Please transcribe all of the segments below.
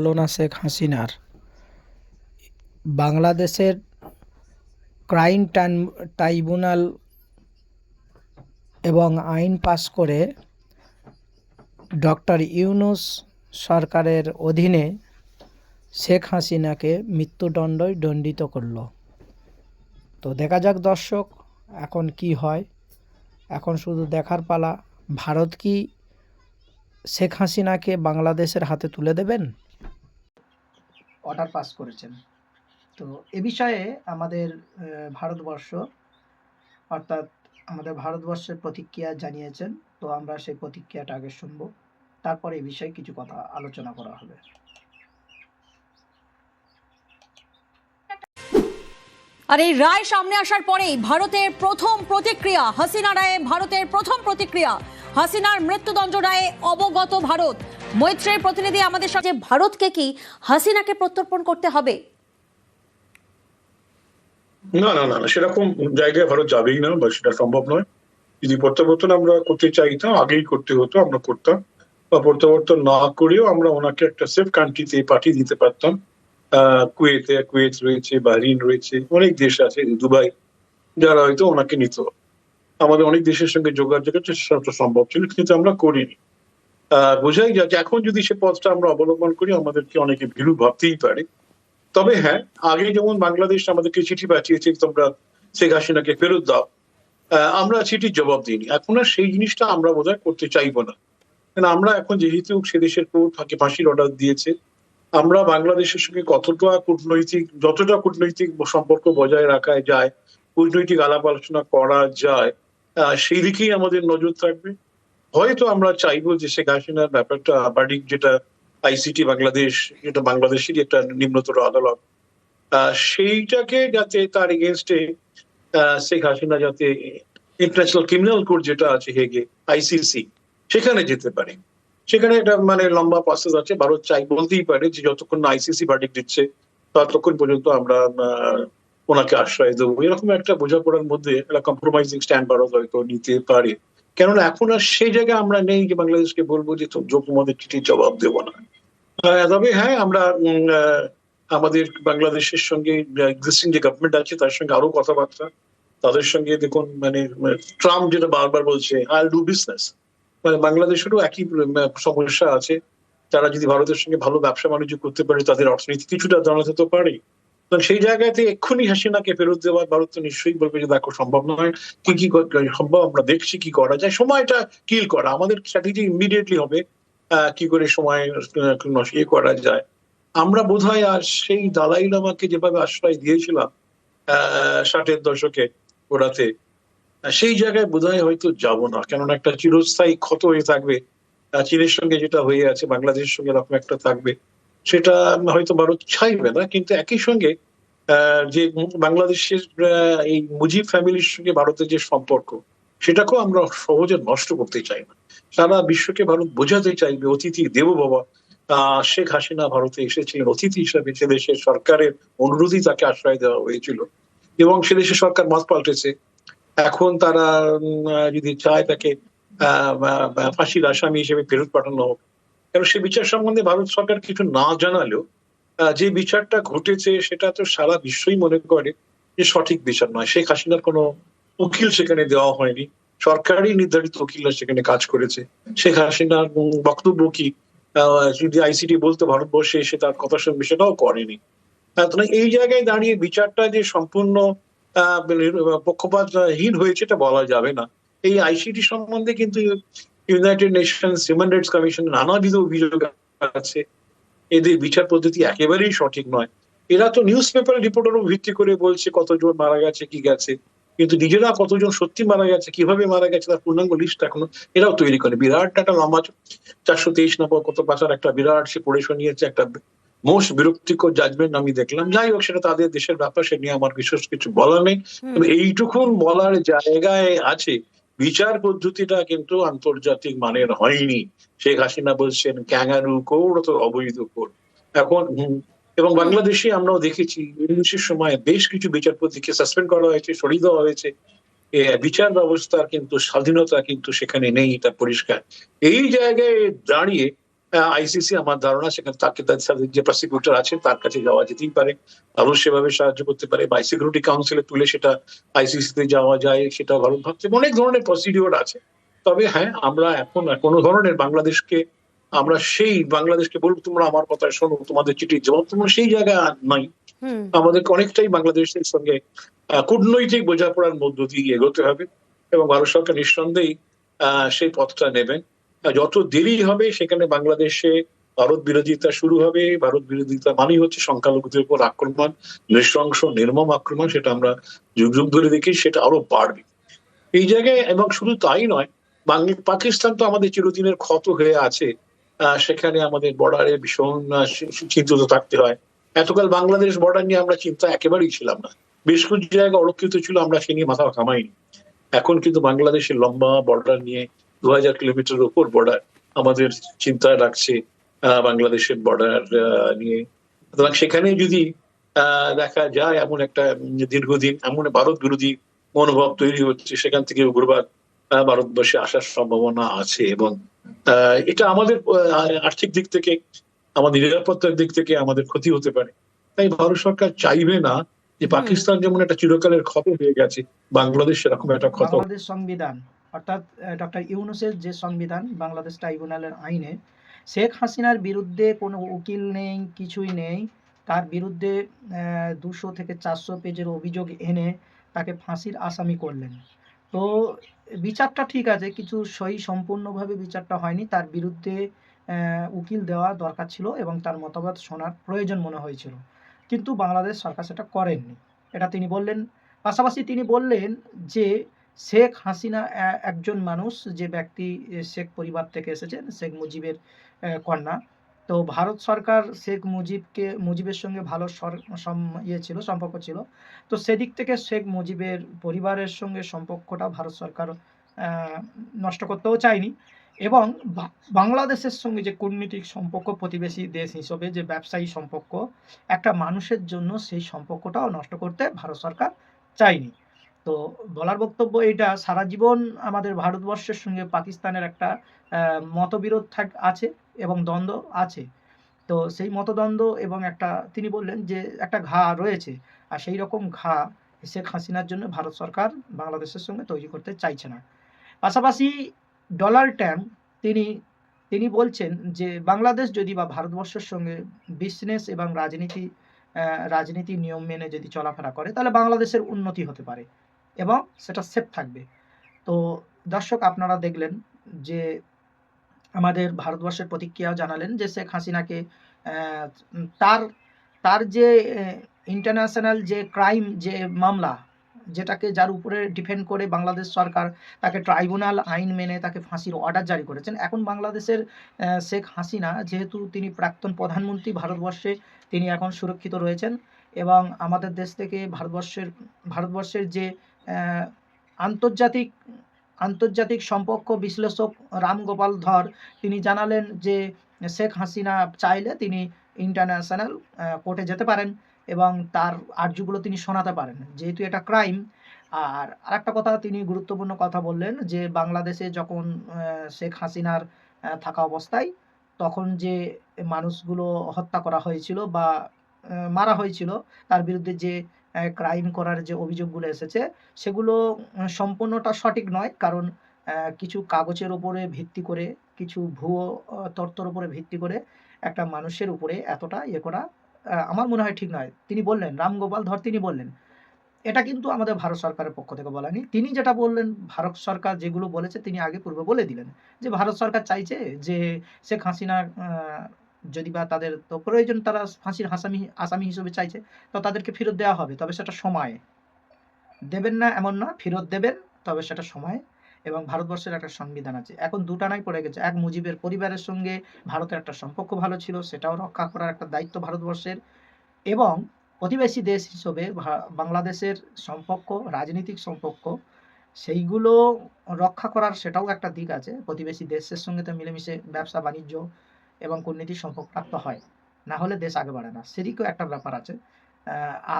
হলো শেখ হাসিনার। বাংলাদেশের ক্রাইম ট্রাইব্যুনাল এবং আইন পাশ করে ডক্টর ইউনুস সরকারের অধীনে শেখ হাসিনাকে মৃত্যুদণ্ডই দণ্ডিত করল। তো দেখা যাক দর্শক, এখন কি হয়? এখন শুধু দেখার পালা। ভারত কি শেখ হাসিনাকে বাংলাদেশের হাতে তুলে দেবেন? অর্ডার পাস করেছেন। তো এ বিষয়ে আমাদের ভারতবর্ষ, অর্থাৎ আমাদের ভারতবর্ষের প্রতিক্রিয়া জানিয়েছেন। তো আমরা সেই প্রতিক্রিয়াটা আগে শুনব। তারপরে এই বিষয়ে কিছু কথা আলোচনা করা হবে। আর এই রায় সামনে আসার পরেই ভারতের প্রথম প্রতিক্রিয়া, হাসিনা রায়ে ভারতের প্রথম প্রতিক্রিয়া, হাসিনার মৃত্যুদণ্ড রায়ে অবগত ভারত। মৈত্রের প্রতিনিধি আমাদের সাথে ভারতকে কি হাসিনাকে প্রত্যর্পণ করতে হবে? না না না সেরকম জায়গায় ভারত যাবেই না, বা সেটা সম্ভব নয়। যদি প্রত্যাবর্তন আমরা করতে চাইতাম, আগেই করতে হতো, আমরা করতাম। বা প্রত্যাবর্তন না করেও আমরা ওনাকে একটা সেফ কান্ট্রিতে পাঠিয়ে দিতে পারতাম। কুয়েতে, কুয়েত রয়েছে, বাহরিন রয়েছে, অনেক দেশ আছে দুবাই, যারা হয়তো ওনাকে নিত। আমাদের অনেক দেশের সঙ্গে যোগাযোগের চেষ্টা সম্ভব ছিল, কিন্তু আমরা করিনি। বোঝাই যায় যে এখন যদি সে পথটা আমরা অবলম্বন করি, আমাদেরকে অনেকে ভীরু ভাবতেই পারে। তবে হ্যাঁ আগে যেমন বাংলাদেশ আমাদেরকে চিঠি পাঠিয়েছে, তোমরা শেখ হাসিনাকে ফেরত দাও আমরা চিঠির জবাব দিইনি। এখন আর সেই জিনিসটা আমরা বোধহয় করতে চাইব না। আমরা এখন যেহেতু সে দেশের কোর্ট তাকে ফাঁসির অর্ডার দিয়েছে, আমরা বাংলাদেশের সঙ্গে কতটা কূটনৈতিক যতটা কূটনৈতিক সম্পর্ক বজায় রাখা যায়, কূটনৈতিক আলাপ আলোচনা করা যায় সেই দিকেই আমাদের নজর থাকবে। হয়তো আমরা চাইব যে শেখ হাসিনার ব্যাপারটা আবাডিক যেটা আইসিটি বাংলাদেশ, যেটা বাংলাদেশেরই একটা নিম্নতর আদালত সেইটাকে যাতে তার এগেনস্টে শেখ হাসিনা যাতে ইন্টারন্যাশনাল ক্রিমিনাল কোর্ট যেটা আছে হেগে আইসিসি সেখানে যেতে পারে। সেখানে একটা মানে লম্বা প্রসেস আছে, ভারত চাই বলতেই পারে যে যতক্ষণ আইসিসি ভার্ডিক দিচ্ছে, ততক্ষণ পর্যন্ত আমরা ওনাকে আশ্রয় দেবো। এরকম একটা বোঝাপড়ার মধ্যে, একটা কম্প্রোমাইজিং স্ট্যান্ড ভারত হয়তো নিতে পারে। কেননা এখন আর সেই জায়গায় আমরা নেই যে বাংলাদেশকে বলব যে তোমাদের চিঠির জবাব দেবো না। তবে হ্যাঁ আমরা আমাদের বাংলাদেশের সঙ্গে এক্সিস্টিং যে গভর্নমেন্ট আছে, তার সঙ্গে আরও কথাবার্তা। তাদের সঙ্গে দেখুন মানে ট্রাম্প যেটা বারবার বলছে আই ডু বিজনেস মানে বাংলাদেশেরও একই সমস্যা আছে। তারা যদি ভারতের সঙ্গে ভালো ব্যবসা বাণিজ্য করতে পারে, তাদের অর্থনীতি কিছুটা দাঁড়াতে তো পারে। সেই জায়গাতে এক্ষুনি হাসিনাকে ফেরত দেওয়া ভারত তো নিশ্চয়ই বলবে যে, দেখো, সম্ভব নয়। কি কি সম্ভব, আমরা দেখছি কি করা যায়। সময়টা কিল করা। আমাদের স্ট্র্যাটেজি ইমিডিয়েটলি হবে কি করে সময় ইয়ে করা যায়। আমরা বোধহয় আর সেই দালাই লামাকে যেভাবে আশ্রয় দিয়েছিলাম ষাটের দশকে ওরাতে, সেই জায়গায় বোধহয় হয়তো যাব না। কেননা একটা চিরস্থায়ী ক্ষত হয়ে থাকবে। চীনের সঙ্গে যেটা হয়ে আছে, বাংলাদেশের সঙ্গে এরকম একটা থাকবে। সেটা হয়তো ভারত চাইবে না কিন্তু একই সঙ্গে যে বাংলাদেশের এই মুজিব ফ্যামিলির সঙ্গে ভারতের যে সম্পর্ক সেটাকেও আমরা সহজে নষ্ট করতে চাই না। সারা বিশ্বকে ভারত বোঝাতে চাইবে অতিথি দেব বাবা শেখ হাসিনা ভারতে এসেছিলেন অতিথি হিসাবে সে দেশের সরকারের অনুরোধই তাকে আশ্রয় দেওয়া হয়েছিল। এবং সে দেশের সরকার মত পাল্টেছে। এখন তারা যদি চায় তাকে আহ, ফাঁসির আসামি হিসেবে ফেরত পাঠানো হোক কারণ সে বিচার সম্বন্ধে ভারত সরকার কিছু না জানালেও যে বিচারটা ঘটেছে সেটা তো সারা বিশ্বই মনে করে যে সঠিক বিচার নয়। শেখ হাসিনার কোনো উকিল সেখানে দেওয়া হয়নি। সরকারই নির্ধারিত উকিলরা সেখানে কাজ করেছে। শেখ হাসিনার বক্তব্য কি? যদি আইসিটি বলতে ভারতবর্ষে এসে তার কথা শুনবে, সেটাও করেনি। এই জায়গায় দাঁড়িয়ে বিচারটা যে সম্পূর্ণ পক্ষপাতহীন হয়েছে, এটা বলা যাবে না। এই আইসিটি সম্বন্ধে কিন্তু United Nations Human Rights Commission নানাবিধ অভিযোগ আছে। এদের বিচার পদ্ধতি একেবারেই সঠিক নয়। এরা তো নিউজ পেপার রিপোর্টের ভিত্তি করে বলছে কতজন মারা গেছে কি গেছে। কিন্তু নিজেরা কতজন সত্যি মারা গেছে কীভাবে মারা গেছে তার পূর্ণাঙ্গ লিস্ট এখনও এরাও তৈরি করে বিরাট একটা লম্বা চারশো তেইশ নম্বর কত পাঁচার একটা বিরাট সে পড়ে শুনিয়েছে একটা মোস্ট বিরক্তিকর জাজমেন্ট আমি দেখলাম। যাই হোক সেটা তাদের দেশের ব্যাপার সে নিয়ে আমার বিশেষ কিছু বলার নেই। এইটুকুন বলার জায়গায় আছে বিচার পদ্ধতিটা কিন্তু আন্তর্জাতিক মানের হয়নি। শেখ হাসিনা বলছেন ক্যাঙ্গারু কোড তো অবৈধ কোড। এখন এবং বাংলাদেশে আমরাও দেখেছি ইংলিশের সময় বেশ কিছু বিচারপতিকে সাসপেন্ড করা হয়েছে সরিয়ে দেওয়া হয়েছে। বিচার ব্যবস্থার কিন্তু স্বাধীনতা কিন্তু সেখানে নেই এটা পরিষ্কার। এই জায়গায় দাঁড়িয়ে আইসিসি আমার ধারণা সেখানে তাকে যে প্রসিকিউটর আছে তার কাছে যাওয়া যেতেই পারে। আরও সেভাবে সাহায্য করতে পারে বা সিকিউরিটি কাউন্সিলে তুলে সেটা আইসিসি তে যাওয়া যায় সেটা ভারত ভাবছে অনেক ধরনের প্রসিডিওর আছে। তবে হ্যাঁ আমরা এখন কোনো ধরনের বাংলাদেশকে আমরা সেই বাংলাদেশকে বলব তোমরা আমার কথা শোনো তোমাদের চিঠির জবাব তোমরা সেই জায়গায় নাই। হুম। আমাদেরকে অনেকটাই বাংলাদেশের সঙ্গে কূটনৈতিক বোঝাপড়ার মধ্য দিয়ে এগোতে হবে এবং ভারত সরকার নিঃসন্দেহেই আহ, সেই পথটা নেবেন। যত দেরি হবে সেখানে বাংলাদেশে ভারত বিরোধিতা শুরু হবে। ভারত বিরোধিতা মানেই হচ্ছে সংখ্যালঘুদের উপর আক্রমণ, নৃশংস, নির্মম আক্রমণ, সেটা আমরা যুগ যুগ ধরে দেখি, সেটা আরও বাড়বে। এই জায়গায়, এবং শুধু তাই নয়, বাংলা, পাকিস্তান তো আমাদের চিরদিনের ক্ষত হয়ে আছে। সেখানে আমাদের বর্ডারে ভীষণ চিন্তিত থাকতে হয়। এতকাল বাংলাদেশ বর্ডার নিয়ে আমরা চিন্তা একেবারেই ছিলাম না। বেশ কিছু জায়গা অরক্ষিত ছিল, আমরা সে নিয়ে মাথা ঘামাইনি। এখন কিন্তু বাংলাদেশের লম্বা বর্ডার নিয়ে দু হাজার কিলোমিটার উপর বর্ডার আমাদের চিন্তায় রাখছে বাংলাদেশের বর্ডার নিয়ে। সুতরাং সেখানে যদি আহ, দেখা যায় এমন একটা দীর্ঘদিন এমন ভারত বিরোধী মনোভাব তৈরি হচ্ছে সেখান থেকে উগ্রবাদ ভারতবর্ষে আসার সম্ভাবনা আছে এবং আহ, এটা আমাদের আর্থিক দিক থেকে আমাদের নিরাপত্তার দিক থেকে আমাদের ক্ষতি হতে পারে। তাই ভারত সরকার চাইবে না যে পাকিস্তান যেমন একটা চিরকালের ক্ষত হয়ে গেছে বাংলাদেশ সেরকম একটা ক্ষত সংবিধান। অর্থাৎ ডক্টর ইউনুসের যে সংবিধান বাংলাদেশ ট্রাইব্যুনালের আইনে, শেখ হাসিনার বিরুদ্ধে কোনো উকিল নেই, কিছুই নেই। তার বিরুদ্ধে দুশো থেকে চারশো পেজের অভিযোগ এনে তাকে ফাঁসির আসামি করলেন। তো বিচারটা ঠিক আছে, কিছু সই সম্পূর্ণভাবে বিচারটা হয়নি। তার বিরুদ্ধে উকিল দেওয়া দরকার ছিল এবং তার মতামত শোনার প্রয়োজন মনে হয়েছিল। কিন্তু বাংলাদেশ সরকার সেটা করেননি। এটা তিনি বললেন, পাশাপাশি তিনি বললেন যে শেখ হাসিনা একজন মানুষ, যে ব্যক্তি শেখ পরিবার থেকে এসেছেন, শেখ মুজিবের কন্যা। তো ভারত সরকার শেখ মুজিবকে, মুজিবের সঙ্গে ভালো ইয়ে ছিল, সম্পর্ক ছিল। তো সেদিক থেকে শেখ মুজিবের পরিবারের সঙ্গে সম্পর্কটা ভারত সরকার নষ্ট করতেও চায়নি। এবং বাংলাদেশের সঙ্গে যে কূটনীতিক সম্পর্ক, প্রতিবেশী দেশ হিসেবে যে ব্যবসায়ী সম্পর্ক, একটা মানুষের জন্য সেই সম্পর্কটাও নষ্ট করতে ভারত সরকার চায়নি। তো বলার বক্তব্য এটা সারা জীবন আমাদের ভারতবর্ষের সঙ্গে পাকিস্তানের একটা মতবিরোধ থাক, আছে এবং দ্বন্দ্ব আছে। তো সেই মতদ্বন্দ্ব এবং একটা, তিনি বললেন যে একটা ঘা রয়েছে, আর সেই রকম ঘা শেখ হাসিনার জন্য ভারত সরকার বাংলাদেশের সঙ্গে তৈরি করতে চাইছে না। পাশাপাশি ডলার ট্রাম্প তিনি তিনি বলছেন যে বাংলাদেশ যদি বা ভারতবর্ষের সঙ্গে বিজনেস এবং রাজনীতি রাজনীতি নিয়ম মেনে যদি চলাফেরা করে, তাহলে বাংলাদেশের উন্নতি হতে পারে। এবং সেটা সেফ থাকবে। তো দর্শক, আপনারা দেখলেন যে আমাদের ভারতবর্ষের প্রতিক্রিয়া জানালেন যে শেখ হাসিনাকে তার তার যে ইন্টারন্যাশনাল যে ক্রাইম যে মামলা, যেটাকে যার উপরে ডিপেন্ড করে বাংলাদেশ সরকার তাকে ট্রাইব্যুনাল আইন মেনে তাকে ফাঁসির অর্ডার জারি করেছেন। এখন বাংলাদেশের শেখ হাসিনা, যেহেতু তিনি প্রাক্তন প্রধানমন্ত্রী ভারতবর্ষে, তিনি এখন সুরক্ষিত রয়েছেন এবং আমাদের দেশ থেকে ভারতবর্ষের ভারতবর্ষের যে আন্তর্জাতিক আন্তর্জাতিক সম্পর্ক বিশ্লেষক রামগোপাল ধর, তিনি জানালেন যে শেখ হাসিনা চাইলে তিনি ইন্টারন্যাশনাল কোর্টে যেতে পারেন এবং তার আর্যগুলো তিনি শোনাতে পারেন। যেহেতু এটা ক্রাইম আর আরেকটা কথা, তিনি গুরুত্বপূর্ণ কথা বললেন যে বাংলাদেশে যখন শেখ হাসিনার থাকা অবস্থায়, তখন যে মানুষগুলো হত্যা করা হয়েছিল বা মারা হয়েছিল, তার বিরুদ্ধে যে ক্রাইম করার যে অভিযোগগুলো এসেছে, সেগুলো সম্পূর্ণটা সঠিক নয়। কারণ কিছু কাগজের উপরে ভিত্তি করে, কিছু ভুয়ো তথ্যের উপরে ভিত্তি করে একটা মানুষের উপরে এতটা ইয়ে করা আমার মনে হয় ঠিক নয়। তিনি বললেন রামগোপাল ধর তিনি বললেন। এটা কিন্তু আমাদের ভারত সরকারের পক্ষ থেকে বলেনি তিনি যেটা বললেন, ভারত সরকার যেগুলো বলেছে, তিনি আগে পূর্বে বলে দিলেন। যে ভারত সরকার চাইছে যে শেখ হাসিনা যদি বা তাদের তো প্রয়োজন তারা ফাঁসির আসামি আসামি হিসেবে চাইছে, তো তাদেরকে ফেরত দেওয়া হবে। তবে সেটা সময়ে। দেবেন না এমন না, ফেরত দেবেন, তবে সেটা সময়ে। এবং ভারতবর্ষের একটা সংবিধান আছে। এখন দুটানাই পড়ে গেছে। এক মুজিবের পরিবারের সঙ্গে ভারতের একটা সম্পর্ক ভালো ছিল, সেটাও রক্ষা করার একটা দায়িত্ব ভারতবর্ষের। এবং প্রতিবেশী দেশ হিসেবে বাংলাদেশের সম্পর্ক, রাজনৈতিক সম্পর্ক, সেইগুলো রক্ষা করার সেটাও একটা দিক আছে। প্রতিবেশী দেশের সঙ্গে তো মিলেমিশে ব্যবসা, বাণিজ্য এবং কূটনীতির সম্পর্ক রাখতে হয়। না হলে দেশ আগে বাড়ে না। সেদিকেও একটা ব্যাপার আছে।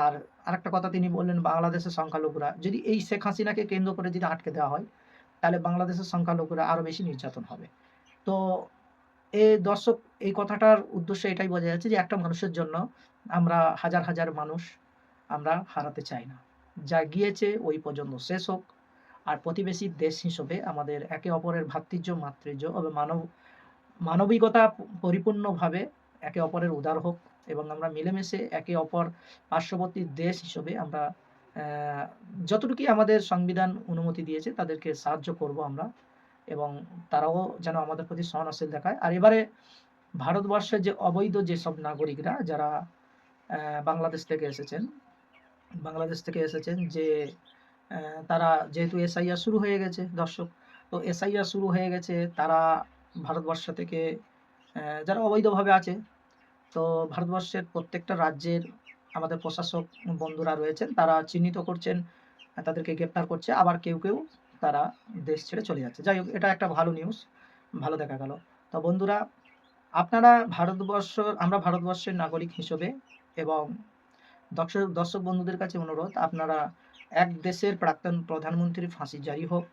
আর আরেকটা কথা তিনি বললেন, বাংলাদেশের সংখ্যালঘুরা, যদি এই শেখ হাসিনাকে কেন্দ্র করে যদি আটকে দেওয়া হয়, তাহলে বাংলাদেশের সংখ্যালঘুরা আরও বেশি নির্যাতন হবে। তো এ দর্শক, এই কথাটার উদ্দেশ্য এটাই বোঝা যাচ্ছে যে একটা মানুষের জন্য আমরা হাজার হাজার মানুষ আমরা হারাতে চাই না। যা গিয়েছে ওই পর্যন্ত শেষ হোক। আর প্রতিবেশী দেশ হিসেবে আমাদের একে অপরের ভ্রাতৃর্য মাতৃর্য ও মানব মানবিকতা পরিপূর্ণভাবে একে অপরের উদার হোক এবং আমরা মিলেমিশে একে অপর পার্শ্ববর্তী দেশ হিসেবে আমরা যতটুকুই আমাদের সংবিধান অনুমতি দিয়েছে তাদেরকে সাহায্য করব আমরা এবং তারাও যেন আমাদের প্রতি সহনশীল দেখায়। আর এবারে ভারতবর্ষের যে অবৈধ যেসব নাগরিকরা যারা বাংলাদেশ থেকে এসেছেন, বাংলাদেশ থেকে এসেছেন যে তারা যেহেতু এসআইআর শুরু হয়ে গেছে দর্শক, তো এসআইআর শুরু হয়ে গেছে তারা ভারতবর্ষ থেকে যারা অবৈধভাবে আছে, তো ভারতবর্ষের প্রত্যেকটা রাজ্যের আমাদের প্রশাসক বন্ধুরা রয়েছেন, তারা চিহ্নিত করছেন, তাদেরকে গ্রেপ্তার করছে, আবার কেউ কেউ তারা দেশ ছেড়ে চলে যাচ্ছে। যাই হোক, এটা একটা ভালো নিউজ ভালো দেখা গেল। তো বন্ধুরা, আপনারা ভারতবর্ষ, আমরা ভারতবর্ষের নাগরিক হিসেবে এবং দর্শক দর্শক বন্ধুদের কাছে অনুরোধ, আপনারা এক দেশের প্রাক্তন প্রধানমন্ত্রীর ফাঁসি জারি হোক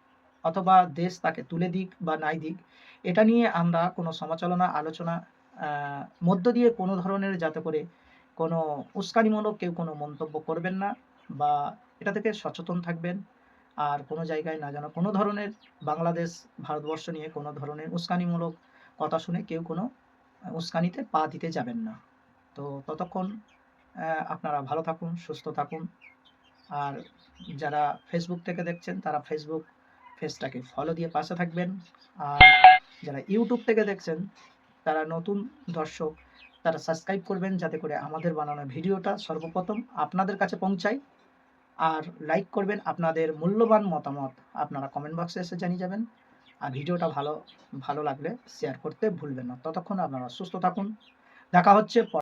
অথবা দেশ তাকে তুলে দিক বা নাই দিক, এটা নিয়ে আমরা কোনো সমালোচনা, আলোচনা মধ্য দিয়ে কোনো ধরনের যাতে করে কোনো উস্কানিমূলক কেউ কোনো মন্তব্য করবেন না বা এটা থেকে সচেতন থাকবেন। আর কোনো জায়গায় না যেন কোনো ধরনের বাংলাদেশ, ভারতবর্ষ নিয়ে কোনো ধরনের উস্কানিমূলক কথা শুনে কেউ কোনো উস্কানিতে পা দিতে যাবেন না। তো ততক্ষণ আপনারা ভালো থাকুন, সুস্থ থাকুন। আর যারা ফেসবুক থেকে দেখছেন, তারা ফেসবুক পেজটাকে ফলো দিয়ে পাশে থাকবেন। আর যারা ইউটিউব থেকে দেখছেন, তারা নতুন দর্শক, তারা সাবস্ক্রাইব করবেন যাতে করে আমাদের বানানো ভিডিওটা সর্বপ্রথম আপনাদের কাছে পৌঁছায়। আর লাইক করবেন আপনাদের মূল্যবান মতামত আপনারা কমেন্ট বক্সে এসে জানিয়ে যাবেন। আর ভিডিওটা ভালো ভালো লাগলে শেয়ার করতে ভুলবেন না। ততক্ষণ আপনারা সুস্থ থাকুন। দেখা হচ্ছে